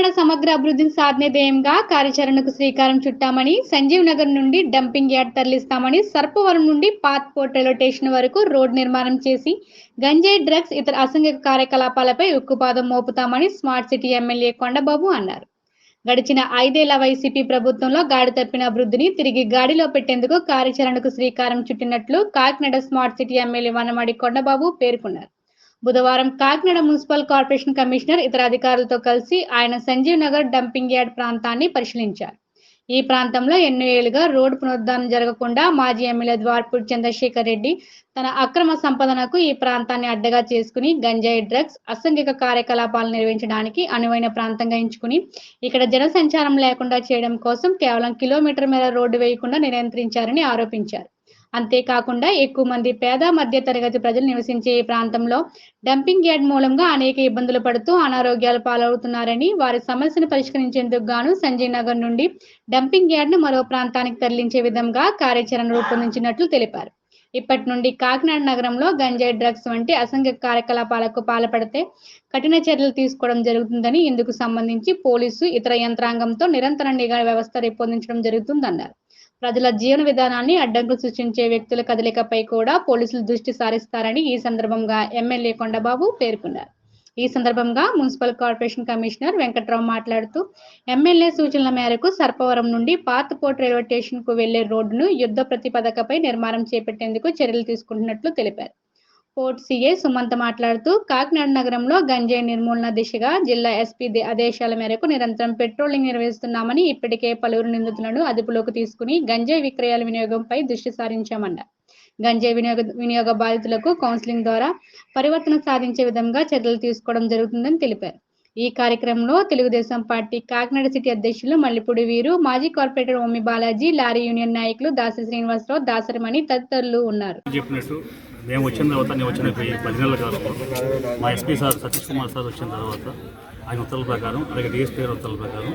కాకినాడ సమగ్ర అభివృద్ధిని సాధనే ధ్యేయంగా కార్యాచరణకు శ్రీకారం చుట్టామని సంజీవ్ నగర్ నుండి డంపింగ్ యార్డ్ తరలిస్తామని సర్పవరం నుండి పాత్ పోర్ట్ రైల్వే స్టేషన్ వరకు రోడ్ నిర్మాణం చేసి గంజాయి డ్రగ్స్ ఇతర అసంఘిక కార్యకలాపాలపై ఉక్కుపాదం మోపుతామని స్మార్ట్ సిటీ ఎమ్మెల్యే కొండబాబు అన్నారు. గడిచిన ఐదేళ్ళ వైసీపీ ప్రభుత్వంలో గాడి తప్పిన అభివృద్ధిని తిరిగి గాడిలో పెట్టేందుకు కార్యాచరణకు శ్రీకారం చుట్టినట్లు Kakinada smart city MLA Vanamadi Kondababu పేర్కొన్నారు. బుధవారం కాకినాడ మున్సిపల్ కార్పొరేషన్ కమిషనర్ ఇతర అధికారులతో కలిసి ఆయన సంజీవ్ నగర్ డంపింగ్ యార్డ్ ప్రాంతాన్ని పరిశీలించారు. ఈ ప్రాంతంలో ఎన్నో ఏళ్ళుగా రోడ్డు పునరుద్ధరణ జరగకుండా మాజీ ఎమ్మెల్యే ద్వార్పూడి చంద్రశేఖర్ రెడ్డి తన అక్రమ సంపదనకు ఈ ప్రాంతాన్ని అడ్డగా చేసుకుని గంజాయి డ్రగ్స్ అసంఘిక కార్యకలాపాలు నిర్వహించడానికి అనువైన ప్రాంతంగా ఎంచుకుని ఇక్కడ జనసంచారం లేకుండా చేయడం కోసం కేవలం కిలోమీటర్ మేర రోడ్డు వేయకుండా నియంత్రించారని ఆరోపించారు. అంతేకాకుండా ఎక్కువ మంది పేద మధ్య తరగతి ప్రజలు నివసించే ఈ ప్రాంతంలో డంపింగ్ యార్డ్ మూలంగా అనేక ఇబ్బందులు పడుతూ అనారోగ్యాలు పాలవుతున్నారని వారి సమస్యను పరిష్కరించేందుకు గాను సంజయ్ నగర్ నుండి డంపింగ్ యార్డ్ను మరో ప్రాంతానికి తరలించే విధంగా కార్యాచరణ రూపొందించినట్లు తెలిపారు. ఇప్పటి నుండి కాకినాడ నగరంలో గంజాయి డ్రగ్స్ వంటి అసంఘ కార్యకలాపాలకు పాల్పడితే కఠిన చర్యలు తీసుకోవడం జరుగుతుందని ఇందుకు సంబంధించి పోలీసు ఇతర యంత్రాంగంతో నిరంతర నిఘా వ్యవస్థ రూపొందించడం జరుగుతుందన్నారు. ప్రజల జీవన విధానాన్ని అడ్డంకులు సృష్టించే వ్యక్తుల కదలికపై కూడా పోలీసులు దృష్టి సారిస్తారని ఈ సందర్భంగా ఎమ్మెల్యే కొండబాబు పేర్కొన్నారు. ఈ సందర్భంగా మున్సిపల్ కార్పొరేషన్ కమిషనర్ వెంకట్రావు మాట్లాడుతూ ఎమ్మెల్యే సూచనల మేరకు సర్పవరం నుండి పాతపోర్ట్ రైల్వే స్టేషన్కు వెళ్ళే రోడ్డును యుద్ధ ప్రతిపదకపై నిర్మాణం చేపట్టేందుకు చర్యలు తీసుకుంటున్నట్లు తెలిపారు. పోర్ట్ సిఏ సుమంత్ మాట్లాడుతూ కాకినాడ నగరంలో గంజాయి నిర్మూలన దిశగా జిల్లా ఎస్పీ దే- ఆదేశాల మేరకు నిరంతరం పెట్రోలింగ్ నిర్వహిస్తున్నామని ఇప్పటికే పలువురు నిందితులను అదుపులోకి తీసుకుని గంజాయి విక్రయాల వినియోగంపై దృష్టి సారించామన్నారు గంజాయి వినియోగ వినియోగ బాధితులకు కౌన్సిలింగ్ ద్వారా పరివర్తన సాధించే విధంగా చర్యలు తీసుకోవడం జరుగుతుందని తెలిపారు. ఈ కార్యక్రమంలో తెలుగుదేశం పార్టీ కాకినాడ సిటీ అధ్యక్షులు మల్లిపూడి వీరు మాజీ corporator Omi Balaji lorry union నాయకులు దాసి శ్రీనివాసరావు దాసరిమణి తదితరులు ఉన్నారు. చెప్పినట్టు మేము వచ్చిన తర్వాత నేను వచ్చిన పది నెలల కాలంలో మా SP sir Satish Kumar sir వచ్చిన తర్వాత ఆయన ఉత్తర్వుల ప్రకారం అలాగే డిఎస్పీ గారి ఉత్తర్వుల ప్రకారం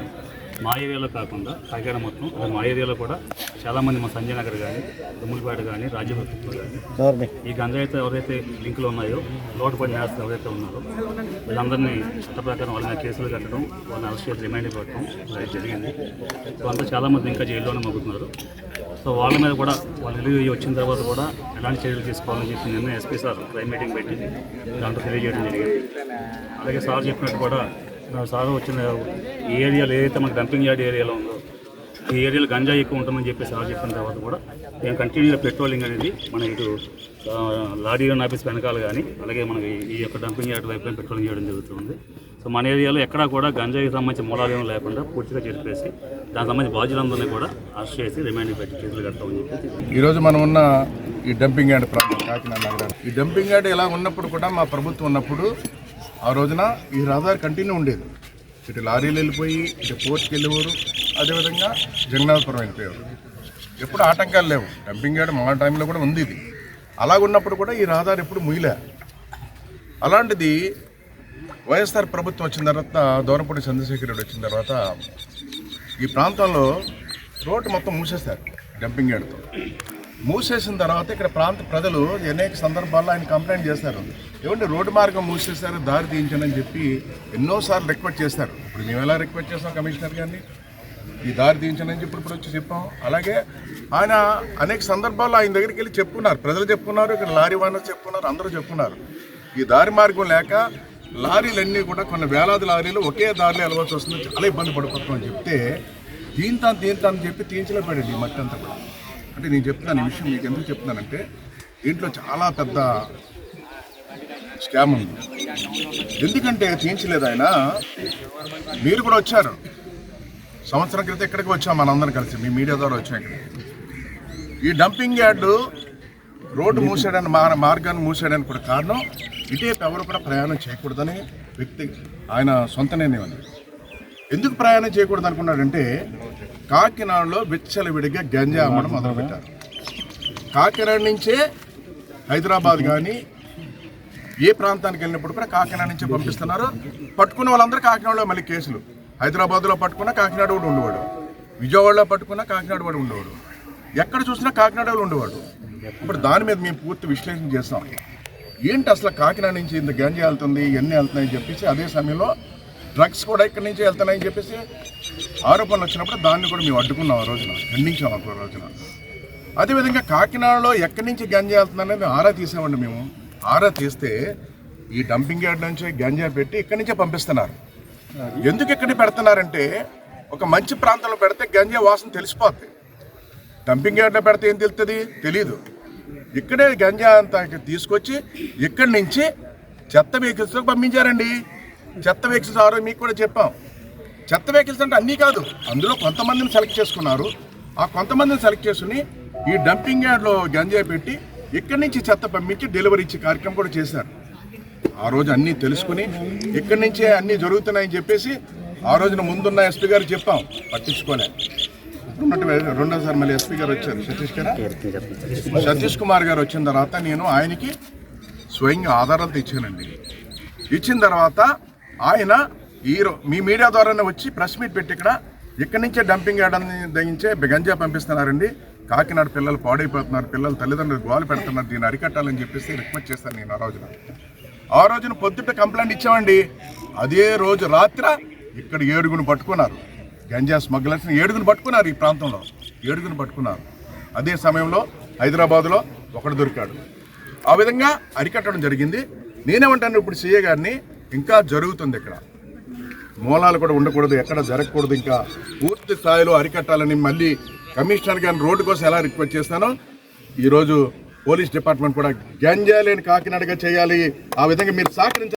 మా ఏరియాలో కాకుండా కాకినాడ మొత్తం అలాగే మా ఏరియాలో కూడా చాలామంది మా సంజయ్ నగర్ కానీ దుమ్ములపేట కానీ రాజ్యభక్తులు కానీ ఈ గంజాయితో ఎవరైతే లింకులు ఉన్నాయో లోటు పడిన నేరస్తులు ఎవరైతే ఉన్నారో వీళ్ళందరినీ చట్ట ప్రకారం వాళ్ళ మీద కేసులు కట్టడం వాళ్ళని అరెస్ట్ చేసి రిమైండ్ పెట్టడం ఇలా జరిగింది. సో అంతా చాలామంది ఇంకా జైల్లోనే మగ్గుతున్నారు. సో వాళ్ళ మీద కూడా వాళ్ళు రిలీవ్ వచ్చిన తర్వాత కూడా ఎలాంటి చర్యలు తీసుకోవాలని చెప్పి నిన్న ఎస్పీ సార్ క్రైమ్ మీటింగ్ పెట్టి దాంట్లో తెలియజేయడం జరిగింది. అలాగే సార్ చెప్పినట్టు కూడా ఆ వచ్చిన ఈ ఏరియాలో ఏదైతే మనకు డంపింగ్ యార్డ్ ఏరియాలో ఉందో ఈ ఏరియాలో గంజాయి ఎక్కువ ఉంటుందని చెప్పి సార్ చెప్పిన తర్వాత కూడా మేము కంటిన్యూగా పెట్రోలింగ్ అనేది మన ఇటు లారీ ఆఫీస్ వెనకాల కానీ అలాగే మనకి ఈ యొక్క డంపింగ్ యార్డ్ వైపు పెట్రోలింగ్ చేయడం జరుగుతుంది. సో మన ఏరియాలో ఎక్కడా కూడా గంజాయికి సంబంధించి మూలాలు ఏమీ లేకుండా పూర్తిగా చెప్పేసి దానికి సంబంధించి బాధ్యులందరినీ కూడా అరెస్ట్ చేసి రిమైండ్ పెట్టి కేసులు కడతామని చెప్పి ఈరోజు మనం ఉన్న ఈ డంపింగ్ యార్డ్ ప్రాంతం కాకినాడ ఈ డంపింగ్ యార్డ్ ఇలా ఉన్నప్పుడు కూడా మా ప్రభుత్వం ఉన్నప్పుడు ఆ రోజున ఈ రహదారి కంటిన్యూ ఉండేది. ఇటు లారీలు వెళ్ళిపోయి ఇటు పోర్ట్కి వెళ్ళేవారు. అదేవిధంగా జగన్నాథపురం వెళ్ళిపోయారు ఎప్పుడు ఆటంకాలు లేవు. డంపింగ్ యార్డ్ మా టైంలో కూడా ఉంది ఇది. అలాగున్నప్పుడు కూడా ఈ రహదారి ఎప్పుడు ముయ్యలే అలాంటిది వైఎస్ఆర్ ప్రభుత్వం వచ్చిన తర్వాత దూరపూడి చంద్రశేఖర్ రెడ్డి వచ్చిన తర్వాత ఈ ప్రాంతంలో రోడ్డు మొత్తం మూసేస్తారు డంపింగ్ యార్డ్తో. మూసేసిన తర్వాత ఇక్కడ ప్రాంత ప్రజలు అనేక సందర్భాల్లో ఆయన కంప్లైంట్ చేశారు. ఏమంటే రోడ్డు మార్గం మూసేశారు దారి తీయించండి అని చెప్పి ఎన్నోసార్లు రిక్వెస్ట్ చేశారు. ఇప్పుడు మేము ఎలా రిక్వెస్ట్ చేస్తాం కమిషనర్ గారిని? ఈ దారి తీయించండి అని చెప్పి ఇప్పుడు వచ్చి చెప్పాం. అలాగే ఆయన అనేక సందర్భాల్లో ఆయన దగ్గరికి వెళ్ళి చెప్పుకున్నారు. ప్రజలు చెప్పుకున్నారు ఇక్కడ లారీ వానర్ చెప్పుకున్నారు అందరూ చెప్పుకున్నారు. ఈ దారి మార్గం లేక లారీలన్నీ కూడా కొన్ని వేలాది లారీలు ఒకే దారిలో వెళ్ళవలసి వస్తుంది చాలా ఇబ్బంది పడిపోతాం చెప్తే దీంతో దీంతో అని చెప్పి తీయించలేకపోయాడు ఈ మట్టి అంతా కూడా. అంటే నేను చెప్తున్నాను ఈ విషయం మీకు ఎందుకు చెప్తున్నానంటే దీంట్లో చాలా పెద్ద స్కామ్ ఉంది. ఎందుకంటే తీయించలేదు ఆయన. మీరు కూడా వచ్చారు. సంవత్సరం క్రితం ఇక్కడికి వచ్చాం మనందరం కలిసి? మీ మీడియా ద్వారా వచ్చాం ఇక్కడ ఈ డంపింగ్ యార్డు రోడ్డు మూసాడని మార్గాన్ని మూసాడని కూడా కారణం ఇటేపు ఎవరు కూడా ప్రయాణం చేయకూడదని వ్యక్తి ఆయన సొంత నిర్ణయం ఎందుకు ప్రయాణం చేయకూడదు అనుకున్నాడంటే కాకినాడలో విచ్చలవిడిగా గంజా అమ్మడం మొదలుపెట్టారు. కాకినాడ నుంచే హైదరాబాద్ కానీ ఏ ప్రాంతానికి వెళ్ళినప్పుడు కూడా కాకినాడ నుంచే పంపిస్తున్నారు. పట్టుకున్న వాళ్ళందరూ కాకినాడలో మళ్ళీ కేసులు. హైదరాబాద్లో పట్టుకున్న కాకినాడ కూడా ఉండేవాడు. విజయవాడలో పట్టుకున్న కాకినాడ కూడా ఉండేవాడు. ఎక్కడ చూసినా కాకినాడ ఉండేవాడు. ఇప్పుడు దాని మీద మేము పూర్తి విశ్లేషణ చేస్తాం. ఏంటి అసలు కాకినాడ నుంచి ఇంత గంజి వెళ్తుంది ఎన్ని వెళ్తున్నాయని చెప్పేసి అదే సమయంలో డ్రగ్స్ కూడా ఇక్కడి నుంచి వెళ్తున్నాయని చెప్పేసి ఆరోపణలు వచ్చినప్పుడు దాన్ని కూడా మేము అడ్డుకున్నాం ఆ రోజున ఖండించాం ఆ రోజున. అదేవిధంగా కాకినాడలో ఎక్కడి నుంచి గంజా వెళ్తుందనేది ఆరా తీసామండి మేము. ఆరా తీస్తే ఈ డంపింగ్ యార్డ్ నుంచి గంజా పెట్టి ఇక్కడి నుంచే పంపిస్తున్నారు. ఎందుకు ఇక్కడ పెడుతున్నారంటే ఒక మంచి ప్రాంతంలో పెడితే గంజా వాసన తెలిసిపోద్ది. డంపింగ్ యార్డ్లో పెడితే ఏం తెలుస్తుంది తెలీదు. ఇక్కడే గంజా అంతా తీసుకొచ్చి ఇక్కడి నుంచి చెత్త వెహికల్స్తో పంపించారండి. చెత్త వెహికల్స్ ఆరో మీకు కూడా చెప్పాం. చెత్త వెహికల్స్ అంటే అన్నీ కాదు అందులో కొంతమందిని సెలెక్ట్ చేసుకున్నారు. ఆ కొంతమందిని సెలెక్ట్ చేసుకుని ఈ డంపింగ్ యార్డ్లో గంజాయి పెట్టి ఇక్కడి నుంచి చెత్త పంపించి డెలివరీ ఇచ్చే కార్యక్రమం కూడా చేశారు. ఆ రోజు అన్నీ తెలుసుకుని ఇక్కడి నుంచే అన్నీ జరుగుతున్నాయని చెప్పేసి ఆ రోజున ముందున్న ఎస్పీ గారు చెప్పాం పట్టించుకోలే. ఇప్పుడున్నట్టు రెండోసారి మళ్ళీ ఎస్పీ గారు వచ్చారు. సతీష్ గారు? సతీష్ కుమార్ గారు వచ్చిన తర్వాత నేను ఆయనకి స్వయంగా ఆధారాలతో ఇచ్చానండి ఇచ్చిన తర్వాత ఆయన ఈ మీ మీడియా ద్వారానే వచ్చి ప్రెస్ మీట్ పెట్టి ఇక్కడ ఇక్కడి నుంచే డంపింగ్ యార్డ్ని దయించే గంజా పంపిస్తున్నారండి. కాకినాడ పిల్లలు పాడైపోతున్నారు పిల్లలు తల్లిదండ్రులు గోలు పెడుతున్నారు దీన్ని అరికట్టాలని చెప్పేసి రిక్వెస్ట్ చేస్తాను నేను ఆ రోజున. ఆ రోజున పొద్దుట కంప్లైంట్ ఇచ్చామండి. అదే రోజు రాత్ర ఇక్కడ ఏడుగును పట్టుకున్నారు. గంజా స్మగ్లర్స్ని ఏడుగును పట్టుకున్నారు ఈ ప్రాంతంలో. ఏడుగును పట్టుకున్నారు. అదే సమయంలో హైదరాబాద్లో ఒకడు దొరికాడు. ఆ విధంగా అరికట్టడం జరిగింది. నేనేమంటాను ఇప్పుడు సీఏ గారిని ఇంకా జరుగుతుంది ఇక్కడ. మూలాలు కూడా ఉండకూడదు ఎక్కడ జరగకూడదు. ఇంకా పూర్తి స్థాయిలో అరికట్టాలని మళ్ళీ కమిషనర్ గారిని రోడ్డు కోసం ఎలా రిక్వెస్ట్ చేస్తానో ఈరోజు పోలీస్ డిపార్ట్మెంట్ కూడా గంజాలేని కాకినాడగా చేయాలి. ఆ విధంగా మీరు సహకరించాలి